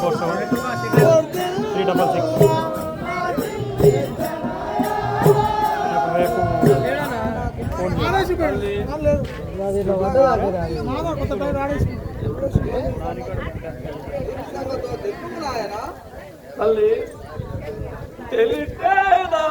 Four seven three double six. రేపు phone తల్లి తెలిపేదా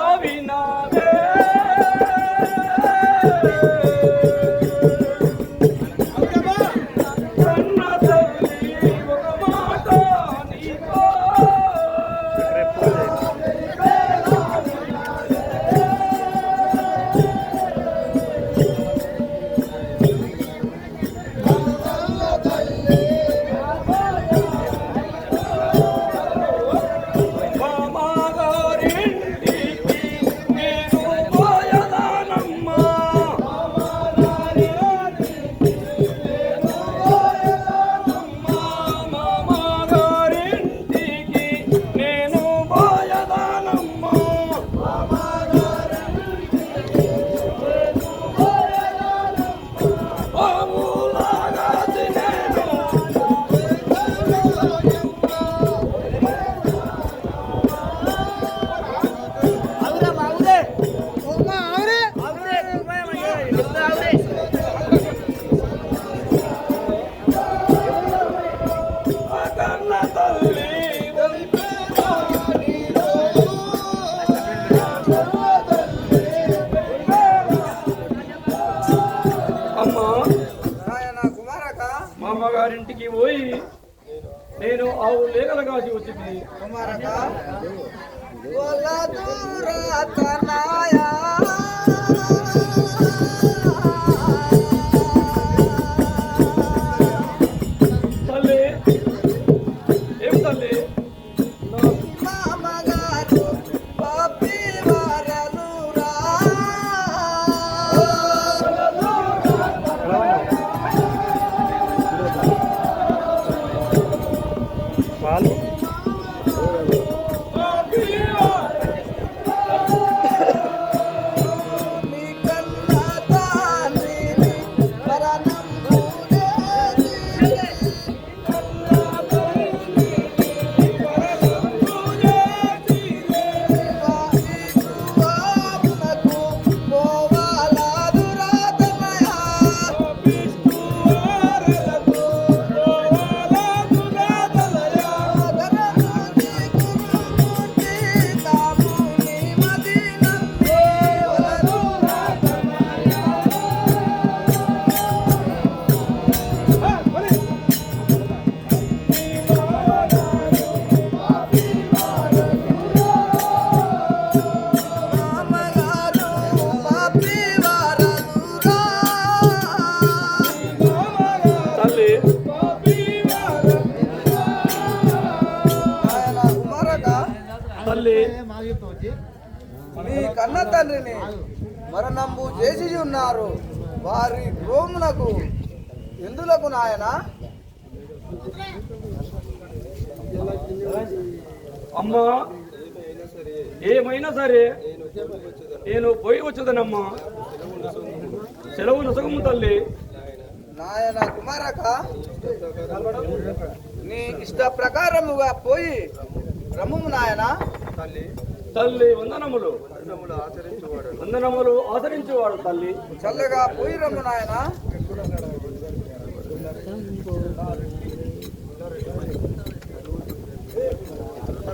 వారింటికి పోయి నేను ఆవు లేగల కాసి వచ్చింది. మీ కన్న తండ్రిని మరణంబు చేసి ఉన్నారు. వారి గోమునకు ఎందులకు నాయన? అమ్మా ఏమైనా సరే నేను పోయి వచ్చేదనమ్మా. సెలవు నసగము తల్లి. నాయన కుమారక నీ ఇష్ట ప్రకారముగా పోయి రమ్ము నాయన. తల్లి తల్లి వందనములు. వందనములు ఆచరించేవాడు తల్లి. చల్లగా పోయి రమ్ము నాయన. Thank